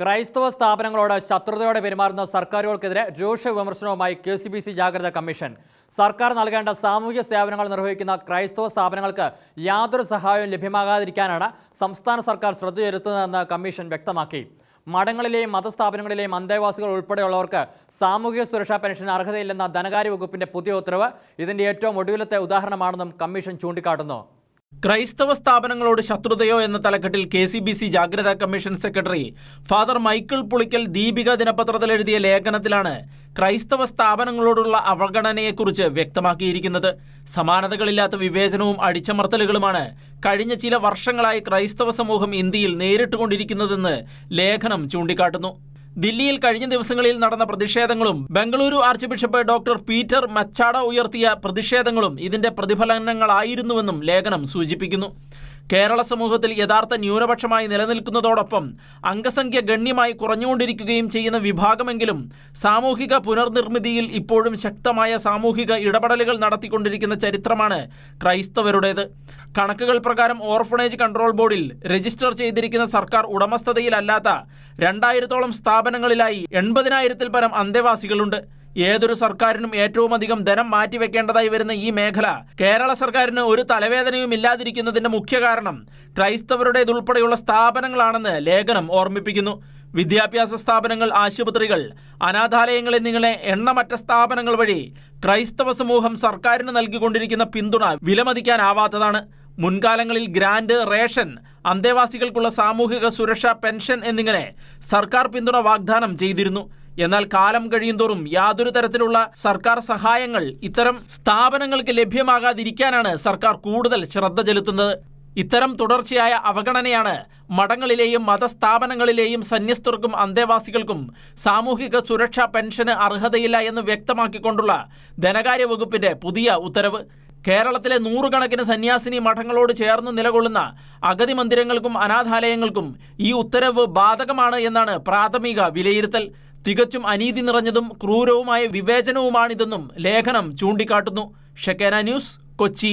ക്രൈസ്തവ സ്ഥാപനങ്ങളോട് ശത്രുതയോടെ പെരുമാറുന്ന സർക്കാരുകൾക്കെതിരെ രൂക്ഷ വിമർശനവുമായി കെ സി ബി സി ജാഗ്രത കമ്മീഷൻ. സർക്കാർ നൽകേണ്ട സാമൂഹ്യ സേവനങ്ങൾ നിർവഹിക്കുന്ന ക്രൈസ്തവ സ്ഥാപനങ്ങൾക്ക് യാതൊരു സഹായവും ലഭ്യമാകാതിരിക്കാനാണ് സംസ്ഥാന സർക്കാർ ശ്രദ്ധ ചെലുത്തുന്നതെന്ന് കമ്മീഷൻ വ്യക്തമാക്കി. മഠങ്ങളിലെയും മതസ്ഥാപനങ്ങളിലെയും അന്തേവാസികൾ ഉൾപ്പെടെയുള്ളവർക്ക് സാമൂഹ്യ സുരക്ഷാ പെൻഷൻ അർഹതയില്ലെന്ന ധനകാര്യ വകുപ്പിന്റെ പുതിയ ഉത്തരവ് ഇതിന്റെ ഏറ്റവും ഒടുവിലത്തെ ഉദാഹരണമാണെന്നും കമ്മീഷൻ ചൂണ്ടിക്കാട്ടുന്നു. ക്രൈസ്തവ സ്ഥാപനങ്ങളോട് ശത്രുതയോ എന്ന തലക്കെട്ടിൽ കെ സി ബി സി ജാഗ്രതാ commission secretary father Michael Pulickal Deepika ദിനപത്രത്തിൽ എഴുതിയ ലേഖനത്തിലാണ് ക്രൈസ്തവ സ്ഥാപനങ്ങളോടുള്ള അവഗണനയെക്കുറിച്ച് വ്യക്തമാക്കിയിരിക്കുന്നത്. സമാനതകളില്ലാത്ത വിവേചനവും അടിച്ചമർത്തലുകളുമാണ് കഴിഞ്ഞ ചില വർഷങ്ങളായി ക്രൈസ്തവ സമൂഹം ഇന്ത്യയിൽ നേരിട്ടുകൊണ്ടിരിക്കുന്നതെന്ന് ലേഖനം ചൂണ്ടിക്കാട്ടുന്നു. ദില്ലിയിൽ കഴിഞ്ഞ ദിവസങ്ങളിൽ നടന്ന പ്രതിഷേധങ്ങളും Bengaluru archbishop doctor Peter Machado ഉയർത്തിയ പ്രതിഷേധങ്ങളും ഇതിന്റെ പ്രതിഫലനങ്ങളായിരുന്നുവെന്നും ലേഖനം സൂചിപ്പിക്കുന്നു. കേരള സമൂഹത്തിൽ യഥാർത്ഥ ന്യൂനപക്ഷമായി നിലനിൽക്കുന്നതോടൊപ്പം അംഗസംഖ്യ ഗണ്യമായി കുറഞ്ഞുകൊണ്ടിരിക്കുകയും ചെയ്യുന്ന വിഭാഗമെങ്കിലും സാമൂഹിക പുനർനിർമ്മിതിയിൽ ഇപ്പോഴും ശക്തമായ സാമൂഹിക ഇടപെടലുകൾ നടത്തിക്കൊണ്ടിരിക്കുന്ന ചരിത്രമാണ് ക്രൈസ്തവരുടേത്. കണക്കുകൾ പ്രകാരം ഓർഫണേജ് കൺട്രോൾ ബോർഡിൽ രജിസ്റ്റർ ചെയ്തിരിക്കുന്ന സർക്കാർ ഉടമസ്ഥതയിലല്ലാത്ത രണ്ടായിരത്തോളം സ്ഥാപനങ്ങളിലായി എൺപതിനായിരത്തിൽ പരം അന്തേവാസികളുണ്ട്. ഏതൊരു സർക്കാരിനും ഏറ്റവും അധികം ധനം മാറ്റിവെക്കേണ്ടതായി വരുന്ന ഈ മേഖല കേരള സർക്കാരിന് ഒരു തലവേദനയും ഇല്ലാതിരിക്കുന്നതിന്റെ മുഖ്യ കാരണം ക്രൈസ്തവരുടേതുൾപ്പെടെയുള്ള സ്ഥാപനങ്ങളാണെന്ന് ലേഖനം ഓർമ്മിപ്പിക്കുന്നു. വിദ്യാഭ്യാസ സ്ഥാപനങ്ങൾ ആശുപത്രികൾ അനാഥാലയങ്ങൾ എന്നിങ്ങനെ എണ്ണമറ്റ സ്ഥാപനങ്ങൾ വഴി ക്രൈസ്തവ സമൂഹം സർക്കാരിന് നൽകിക്കൊണ്ടിരിക്കുന്ന പിന്തുണ വിലമതിക്കാനാവാത്തതാണ്. മുൻകാലങ്ങളിൽ ഗ്രാൻഡ് റേഷൻ അന്തേവാസികൾക്കുള്ള സാമൂഹിക സുരക്ഷ പെൻഷൻ എന്നിങ്ങനെ സർക്കാർ പിന്തുണ വാഗ്ദാനം ചെയ്തിരുന്നു. എന്നാൽ കാലം കഴിയുന്തോറും യാതൊരു തരത്തിലുള്ള സർക്കാർ സഹായങ്ങൾ ഇത്തരം സ്ഥാപനങ്ങൾക്ക് ലഭ്യമാകാതിരിക്കാനാണ് സർക്കാർ കൂടുതൽ ശ്രദ്ധ ചെലുത്തുന്നത്. ഇത്തരം തുടർച്ചയായ അവഗണനയാണ് മഠങ്ങളിലെയും മതസ്ഥാപനങ്ങളിലെയും സന്യസ്തർക്കും അന്തേവാസികൾക്കും സാമൂഹിക സുരക്ഷാ പെൻഷന് അർഹതയില്ല എന്ന് വ്യക്തമാക്കിക്കൊണ്ടുള്ള ധനകാര്യ വകുപ്പിന്റെ പുതിയ ഉത്തരവ്. കേരളത്തിലെ നൂറുകണക്കിന് സന്യാസിനി മഠങ്ങളോട് ചേർന്ന് നിലകൊള്ളുന്ന അഗതി മന്ദിരങ്ങൾക്കും അനാഥാലയങ്ങൾക്കും ഈ ഉത്തരവ് ബാധകമാണ് എന്നാണ് പ്രാഥമിക വിലയിരുത്തൽ. തികച്ചും അനീതി നിറഞ്ഞതും ക്രൂരവുമായ വിവേചനവുമാണിതെന്നും ലേഖനം ചൂണ്ടിക്കാട്ടുന്നു. ഷെക്കേന ന്യൂസ് കൊച്ചി.